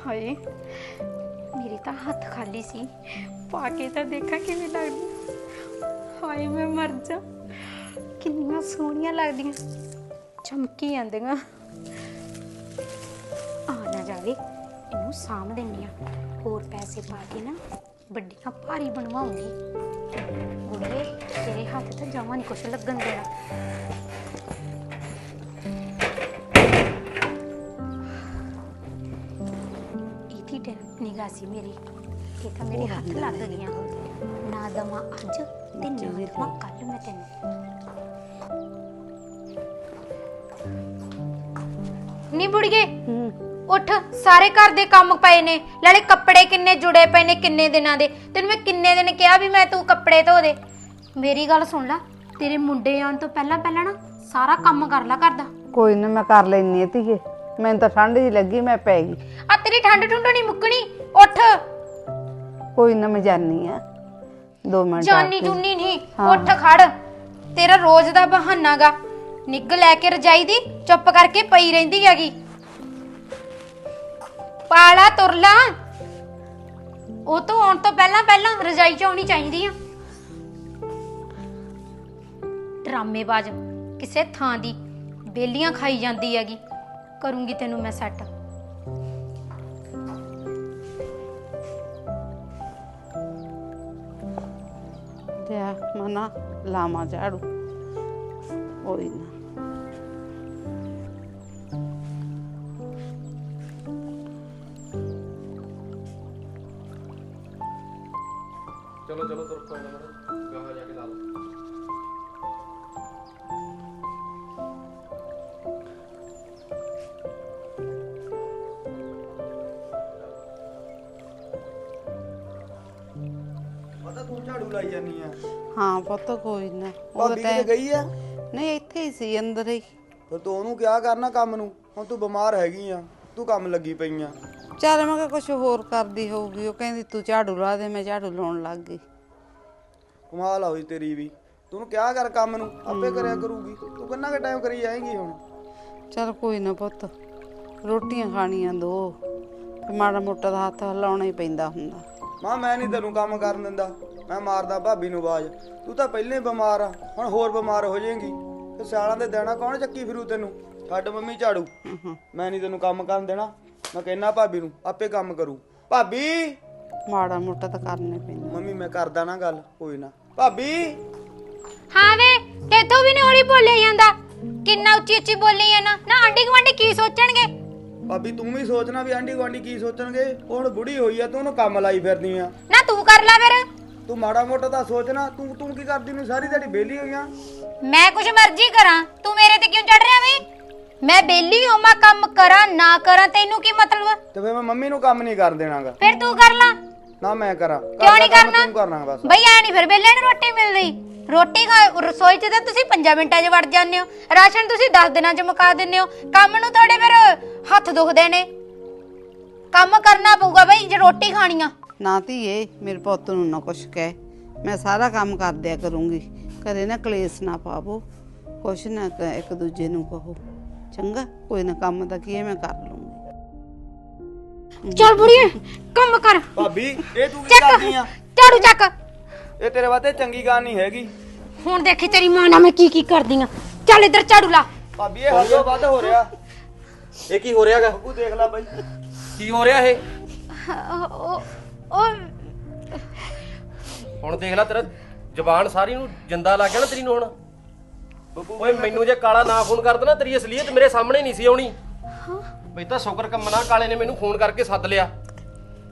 Speaker 4: ਹਾਏ, ਮੇਰੇ ਤਾਂ ਹੱਥ ਖਾਲੀ ਸੀ। ਪਾ ਕੇ ਤਾਂ ਦੇਖਾਂ ਕਿਵੇਂ ਲੱਗਦੀ ਹਾਏ, ਮੈਂ ਮਰ ਜਾ। ਕਿੰਨੀਆਂ ਸੋਹਣੀਆਂ ਲੱਗਦੀਆਂ। ਚਮਕੀ ਜਾਂਦੀਆਂ। ਆ ਨਾ ਜਾਵੇ, ਇਹਨੂੰ ਸਾਂਭ ਦਿੰਦੀ ਆ। ਹੋਰ ਪੈਸੇ ਪਾ ਕੇ ਨਾ ਵੱਡੀਆਂ ਭਾਰੀ ਬਣਵਾਉਂਗੀ। ਗੁੜੀਏ, ਤੇਰੇ ਹੱਥ ਤਾਂ ਜਾਵਾਂ ਨਹੀਂ ਕੁਛ ਲੱਗਣ ਦੇਣਾ। ਸੀ ਮੇਰੀ। ਇਹ ਤਾਂ ਮੇਰੇ ਹੱਥ ਲੱਗ ਗਈਆਂ। ਨਾ ਦਵਾਂ ਅੱਜ ਤੇ ਨਾ ਦਵਾਂ ਕੱਲ ਮੈਂ ਤੈਨੂੰ। ਨੀ ਬੁੜੀਏ ਉੱਠ। ਸਾਰੇ ਘਰ ਦੇ ਕੰਮ ਪਏ ਨੇ। ਨਾਲੇ ਕੱਪੜੇ ਕਿੰਨੇ ਜੁੜੇ ਪਏ ਨੇ ਕਿੰਨੇ ਦਿਨਾਂ ਦੇ। ਤੈਨੂੰ ਮੈਂ ਕਿੰਨੇ ਦਿਨ ਕਿਹਾ ਵੀ ਮੈਂ ਤੂੰ ਕੱਪੜੇ ਧੋ ਦੇ। ਮੇਰੀ ਗੱਲ ਸੁਣ ਲੈ। ਤੇਰੇ ਮੁੰਡੇ ਆਉਣ ਤੋਂ ਪਹਿਲਾਂ ਪਹਿਲਾਂ ਨਾ ਸਾਰਾ ਕੰਮ ਕਰ ਲੈ ਕਰਦਾ
Speaker 1: ਕੋਈ ਨਾ ਮੈਂ ਕਰ ਲੈਣੀ ਹੈ ਧੀਏ। ਮੈਨੂੰ ਤਾਂ ਠੰਡ ਜੀ ਲੱਗੀ ਮੈਂ ਪੈ ਗਈ।
Speaker 4: ਆ ਤੇਰੀ ਠੰਡ ਠੁੰਡ ਨਹੀਂ ਮੁੱਕਣੀ? ਉੱਠ।
Speaker 1: ਕੋਈ ਨਾ ਮੈਂ ਜਾਨੀ ਆ ਦੋ ਮਿੰਟ
Speaker 4: ਜਾਨੀ। ਜੁਨੀ ਨਹੀਂ।
Speaker 1: ਹਾਂ।
Speaker 4: ਉੱਠ ਖੜ। ਤੇਰਾ ਰੋਜ਼ ਦਾ ਬਹਾਨਾਗਾ ਨਿੱਗ ਲੈ ਕੇ ਰਜਾਈ ਦੀ ਚੁੱਪ ਕਰਕੇ ਪਈ ਰਹਿੰਦੀ ਹੈਗੀ। ਪਾਲਾ ਤੁਰਲਾ। ਉਹ ਤੋਂ ਆਉਣ ਤੋਂ ਪਹਿਲਾਂ ਪਹਿਲਾਂ ਰਜਾਈ ਚ ਆਉਣੀ ਚਾਹੀਦੀ ਆ। ਡਰਾਮੇਬਾਜ਼ ਕਿਸੇ ਥਾਂ ਦੀ ਬੇਲੀਆਂ ਖਾਈ ਜਾਂਦੀ ਹੈਗੀ। ਕਰੂੰਗੀ ਤੈਨੂੰ ਮੈਂ ਸੈੱਟ।
Speaker 1: ਤੇ ਆ ਮਨਾ ਲਾਮਾ ਝਾੜੂ। ਕੋਈ ਨਾ।
Speaker 3: ਚਲੋ ਚਲੋ ਪੈਂਦਾ ਮੇਰਾ ਗਾਹਾਂ ਜਾ ਕੇ
Speaker 2: ਆ
Speaker 1: ਹਾਂ ਪੁੱਤ ਕੋਈ ਨਾ। ਉਹਦਾ
Speaker 2: ਭਾਬੀ ਕਿਤੇ ਗਈ ਆ?
Speaker 1: ਨਹੀਂ ਇੱਥੇ ਹੀ ਸੀ ਅੰਦਰ ਹੀ।
Speaker 2: ਫਿਰ ਤੂੰ ਉਹਨੂੰ ਕਿਹਾ ਕਰਨਾ ਕੰਮ ਨੂੰ ਹੁਣ ਤੂੰ ਬਿਮਾਰ ਹੈਗੀ ਆ ਤੂੰ ਕੰਮ ਲੱਗੀ ਪਈ ਆ।
Speaker 1: ਚੱਲ ਮੈਂ ਕਿਹਾ ਕੁਝ ਹੋਰ ਕਰਦੀ ਹੋਊਗੀ ਉਹ ਕਹਿੰਦੀ ਤੂੰ ਝਾੜੂ ਲਾ ਦੇ ਮੈਂ ਝਾੜੂ ਲਾਉਣ ਲੱਗ ਗਈ।
Speaker 2: ਕਮਾਲ ਆ ਹੋਈ ਤੇਰੀ ਵੀ। ਤੂੰ ਉਹਨੂੰ ਕਿਹਾ ਕਰ ਕੰਮ ਨੂੰ ਆਪੇ ਕਰਿਆ ਕਰੂਗੀ। ਤੂੰ ਕਿੰਨਾ ਕੁ ਟਾਈਮ ਕਰੀ ਜਾਏਂਗੀ ਹੁਣ?
Speaker 1: ਚੱਲ ਕੋਈ ਨਾ ਪੁੱਤ ਰੋਟੀਆਂ ਖਾਣੀਆਂ ਦੋ ਤੇ ਮਾੜਾ ਮੋਟਾ ਦਾ ਹੱਥ ਹਿਲਾਉਣਾ ਹੀ ਪੈਂਦਾ ਹੁੰਦਾ।
Speaker 2: ਮਾਂ ਮੈਂ ਨਹੀਂ ਤੈਨੂੰ ਕੰਮ ਕਰਨ ਦਿੰਦਾ। ਮੈਂ ਮਾਰਦਾ ਭਾਬੀ ਨੂੰ ਆਵਾਜ਼। ਤੂੰ ਤਾਂ ਪਹਿਲਾਂ ਹੀ ਬਿਮਾਰ ਆ ਹੁਣ ਹੋਰ ਬਿਮਾਰ ਹੋ ਜਾਏਂਗੀ। ਤੇ ਸਿਆਲਾਂ ਦੇ ਦੇਣਾ ਕੌਣ ਚੱਕੀ ਫਿਰੂ ਤੈਨੂੰ? ਛੱਡ ਮੰਮੀ ਝਾੜੂ। ਮੈਂ ਨਹੀਂ ਤੈਨੂੰ ਕੰਮ ਕਰਨ ਦੇਣਾ। ਮੈਂ ਕਹਿਣਾ ਭਾਬੀ ਨੂੰ ਆਪੇ ਕੰਮ ਕਰੂ। ਭਾਬੀ!
Speaker 1: ਮਾੜਾ ਮੋਟਾ ਤਾਂ ਕਰਨਾ ਹੀ ਪੈਂਦਾ।
Speaker 2: ਮੰਮੀ ਮੈਂ ਕਰਦਾ ਨਾ ਗੱਲ ਕੋਈ ਨਾ। ਭਾਬੀ!
Speaker 4: ਹਾਂ ਵੇ ਤੇਥੋਂ ਵੀ ਨਹੀਂ ਹੌਲੀ ਬੋਲਿਆ ਜਾਂਦਾ। ਕਿੰਨਾ ਉੱਚੀ ਉੱਚੀ ਬੋਲੀ ਆ ਨਾ ਨਾ ਆਂਢੀ ਗੁਆਂਢੀ ਕੀ ਸੋਚਣਗੇ?
Speaker 2: ਭਾਬੀ ਤੂੰ ਵੀ ਸੋਚਣਾ ਵੀ ਆਂਢੀ ਗੁਆਂਢੀ ਕੀ ਸੋਚਣਗੇ? ਉਹ ਹੁਣ ਬੁੜੀ ਹੋਈ ਆ ਤੂੰ ਉਹਨੂੰ ਕੰਮ ਲਾਈ ਫਿਰਦੀ ਆ।
Speaker 4: ਨਾ ਤੂੰ ਕਰ ਲੈ ਫਿਰ।
Speaker 2: ਤੂੰ ਮਾੜਾ ਮੋਟਾ ਤਾਂ ਸੋਚਣਾ ਤੂੰ ਤੂੰ ਕੀ ਕਰਦੀ ਨੂੰ ਸਾਰੀ ਦਿਹਾੜੀ ਵਿਹਲੀ ਹੋਈਆਂ
Speaker 4: ਮੈਂ ਕੁਝ ਮਰਜ਼ੀ ਕਰਾਂ ਤੂੰ ਮੇਰੇ ਤੇ ਕਿਉਂ ਚੜ ਰਿਹਾ ਵੇ? ਮੈਂ ਬੇਲੀ ਹੋਵਾਂ ਕੰਮ ਕਰਾਂ ਨਾ ਕਰਾਂ ਤੈਨੂੰ ਕੀ ਮਤਲਬ?
Speaker 2: ਤੇ ਫਿਰ ਮੈਂ ਮੰਮੀ ਨੂੰ ਕੰਮ ਨਹੀਂ ਕਰਨ ਦੇਣਾਗਾ।
Speaker 4: ਫਿਰ ਤੂੰ ਕਰ ਲਾ।
Speaker 2: ਨਾ ਮੈਂ ਕਰਾਂ।
Speaker 4: ਕਿਉਂ ਨਹੀਂ ਕਰਨਾ?
Speaker 2: ਤੂੰ ਕਰਨਾ ਬਸ।
Speaker 4: ਬਈ ਐ ਨਹੀਂ ਫਿਰ ਬੇਲੇ ਨੂੰ ਰੋਟੀ ਮਿਲਦੀ। ਰੋਟੀ ਖਾ ਰਸੋਈ 'ਚ ਤਾਂ ਤੁਸੀਂ 5 ਮਿੰਟਾਂ 'ਚ ਵੜ ਜਾਂਦੇ ਹੋ। ਰਾਸ਼ਨ ਤੁਸੀਂ 10 ਦਿਨਾਂ 'ਚ ਮੁਕਾ ਦਿੰਦੇ ਹੋ। ਕੰਮ ਨੂੰ ਤੁਹਾਡੇ ਫਿਰ ਹੱਥ ਦੁਖਦੇ ਨੇ। ਕੰਮ ਕਰਨਾ ਪਊਗਾ ਬਈ ਜੇ ਰੋਟੀ ਖਾਣੀ ਆ।
Speaker 1: ਨਾ ਧੀਏ ਮੇਰੇ ਪੁੱਤ ਨੂੰ ਨਾ ਕੁਛ ਕਹਿ। ਮੈਂ ਸਾਰਾ ਕੰਮ ਕਰ ਦਿਆ ਕਰੂੰਗੀ। ਕਦੇ ਨਾ ਕਲੇਸ਼ ਨਾ ਪਾਵੋ। ਕੁਛ ਨਾ ਕ- ਇੱਕ ਦੂਜੇ ਨੂੰ ਕਹੋ। ਚੰਗਾ ਕੋਈ ਨਾ ਕੰਮ ਤਾਂ ਕੀ ਹੈ ਮੈਂ ਕਰ ਲੂੰਗੀ।
Speaker 4: ਚੱਲ ਬੁੜੀਏ ਕੰਮ ਕਰ।
Speaker 2: ਭਾਬੀ ਇਹ ਤੂੰ ਕੀ
Speaker 4: ਚੱਕ
Speaker 2: ਕਰਦੀ ਆ?
Speaker 4: ਝਾੜੂ ਚੱਕ।
Speaker 2: ਇਹ ਤੇਰੇ ਵਾਸਤੇ ਚੰਗੀ ਗੱਲ ਨਹੀਂ ਹੈਗੀ।
Speaker 4: ਹੁਣ ਦੇਖੀ ਤੇਰੀ ਮਾਂ ਨਾਲ ਮੈਂ ਕੀ ਕੀ ਕਰਦੀ ਆ। ਚੱਲ ਇੱਧਰ ਝਾੜੂ ਲਾ।
Speaker 2: ਭਾਬੀ ਇਹ ਹੱਦੋਂ ਵੱਧ ਹੋ ਰਿਹਾ।
Speaker 3: ਇਹ ਕੀ ਹੋ ਰਿਹਾਗਾ?
Speaker 2: ਬੱਬੂ ਦੇਖ ਲੈ ਬਾਈ।
Speaker 3: ਕੀ ਹੋ ਰਿਹਾ ਇਹ?
Speaker 4: ਉਹ ਉਹ
Speaker 3: ਹੁਣ ਦੇਖ ਲੈ ਤੇਰਾ ਜ਼ਬਾਨ ਸਾਰੀ ਨੂੰ ਜਿੰਦਾ ਲੱਗ ਗਿਆ ਨਾ ਤੇਰੀ ਨੂੰ ਹੁਣ। ਓਏ ਮੈਨੂੰ ਜੇ ਕਾਲਾ ਨਾ ਫੋਨ ਕਰਦਾ ਨਾ ਤੇਰੀ ਅਸਲੀਅਤ ਮੇਰੇ ਸਾਹਮਣੇ ਨਹੀਂ ਸੀ ਆਉਣੀ। ਬਈ ਤਾਂ ਸ਼ੁਕਰ ਕੰਮਨਾ ਕਾਲੇ ਨੇ ਮੈਨੂੰ ਫੋਨ ਕਰਕੇ ਸੱਦ ਲਿਆ।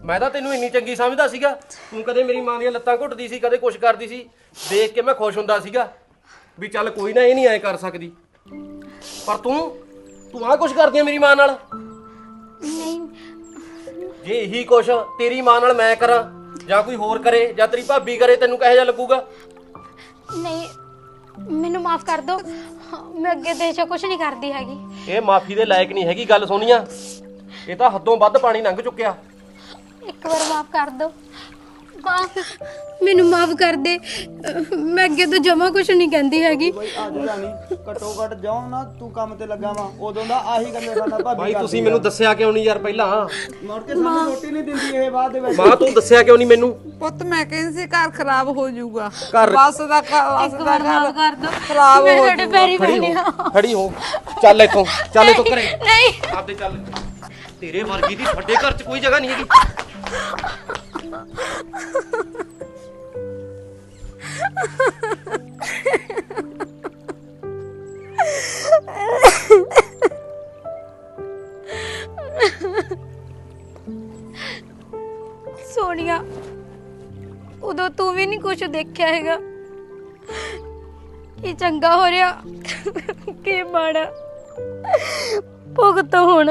Speaker 3: ਮੈਂ ਤਾਂ ਤੈਨੂੰ ਇੰਨੀ ਚੰਗੀ ਸਮਝਦਾ ਸੀਗਾ। ਤੂੰ ਕਦੇ ਮੇਰੀ ਮਾਂ ਦੀਆਂ ਲੱਤਾਂ ਘੁੱਟਦੀ ਸੀ ਕਦੇ ਕੁਛ ਕਰਦੀ ਸੀ। ਦੇਖ ਕੇ ਮੈਂ ਖੁਸ਼ ਹੁੰਦਾ ਸੀਗਾ ਵੀ ਚੱਲ ਕੋਈ ਨਾ ਇਹ ਨਹੀਂ ਐ ਕਰ ਸਕਦੀ। ਪਰ ਤੂੰ ਤੂੰ ਆਹ ਕੁਛ ਕਰਦੀ ਆ ਮੇਰੀ ਮਾਂ ਨਾਲ?
Speaker 4: ਨਹੀਂ
Speaker 3: ਜੇ ਇਹੀ ਕੁਛ ਤੇਰੀ ਮਾਂ ਨਾਲ ਮੈਂ ਕਰਾਂ ਜਾਂ ਕੋਈ ਹੋਰ ਕਰੇ ਜਾਂ ਤੇਰੀ ਭਾਬੀ ਕਰੇ ਤੈਨੂੰ ਕਿਹੋ ਜਿਹਾ ਲੱਗੂਗਾ?
Speaker 4: ਨਹੀਂ ਮੈਨੂੰ ਮਾਫ ਕਰ ਦਿਓ। ਮੈਂ ਅੱਗੇ ਦੇਸ਼ਾ ਕੁਝ ਨਹੀਂ ਕਰਦੀ ਹੈਗੀ।
Speaker 3: ਇਹ ਮਾਫੀ ਦੇ ਲਾਇਕ ਨਹੀਂ ਹੈਗੀ ਗੱਲ ਸੋਨੀਆ। ਇਹ ਤਾਂ ਹੱਦੋਂ ਵੱਧ ਪਾਣੀ ਲੰਘ ਚੁੱਕਿਆ।
Speaker 4: ਇੱਕ ਵਾਰ ਮਾਫ ਕਰ ਦਿਓ। ਮਾਫ ਮੈਨੂੰ ਮਾਫ ਕਰ ਦੇ। ਮੈਂ ਅੱਗੇ ਤੋਂ ਜਮਾ ਕੁਝ ਨਹੀਂ ਕਹਿੰਦੀ ਹੈਗੀ।
Speaker 2: ਬਾਈ ਅੱਜ ਜਾਣੀ ਘਟੋ ਘਟ ਜਾਓ ਨਾ ਤੂੰ ਕੰਮ ਤੇ ਲੱਗਾ ਵਾ। ਉਦੋਂ ਦਾ ਆਹੀ ਕੰਮੇ ਸਾਡਾ ਭਾਬੀ
Speaker 3: ਭਾਈ
Speaker 2: ਕਰਦੀ
Speaker 3: ਤੁਸੀਂ। ਮੈਨੂੰ ਦੱਸਿਆ ਕਿਉਂ ਨਹੀਂ ਯਾਰ ਪਹਿਲਾਂ?
Speaker 2: ਮੁੜ ਕੇ ਸਾਨੂੰ ਰੋਟੀ ਨਹੀਂ ਦਿੰਦੀ ਇਹ ਬਾਅਦ ਦੇ ਵਿੱਚ।
Speaker 3: ਮਾਂ ਤੂੰ ਦੱਸਿਆ ਕਿਉਂ ਨਹੀਂ ਮੈਨੂੰ?
Speaker 1: ਪੁੱਤ ਮੈਂ ਕਹਿੰਦੀ ਸੀ ਘਰ ਖਰਾਬ ਹੋ ਜਾਊਗਾ।
Speaker 3: ਘਰ-
Speaker 1: ਬਸ ਦਾ ਘਰ ਬਸ ਦਾ
Speaker 4: ਮਾਫ
Speaker 1: ਘਰ
Speaker 4: ਕਰ ਦਿਓ
Speaker 1: ਖਰਾਬ
Speaker 4: ਮੈਂ
Speaker 1: ਹੋ
Speaker 4: ਤੁਹਾਡੇ ਪੈਰੀ ਪੈਣੀ ਆ
Speaker 3: ਖੜੀ ਹੋ। ਚੱਲ ਇੱਥੋਂ ਚੱਲ ਇੱਥੋਂ ਘਰੇ।
Speaker 4: ਨਹੀਂ।
Speaker 3: ਆਪਦੇ ਚੱਲ। ਤੇਰੇ ਵਰਗੀ ਦੀ ਵੱਡੇ ਘਰ 'ਚ ਕੋਈ ਜਗ੍ਹਾ ਨਹੀਂ ਹੈਗੀ।
Speaker 4: ਸੋਨੀਆ, ਉਦੋਂ ਤੂੰ ਵੀ ਨਹੀਂ ਕੁਝ ਦੇਖਿਆ ਹੈਗਾ। ਕੀ ਚੰਗਾ ਹੋ ਰਿਹਾ, ਕੀ ਮਾੜਾ। ਭੁਗਤ ਹੁਣ।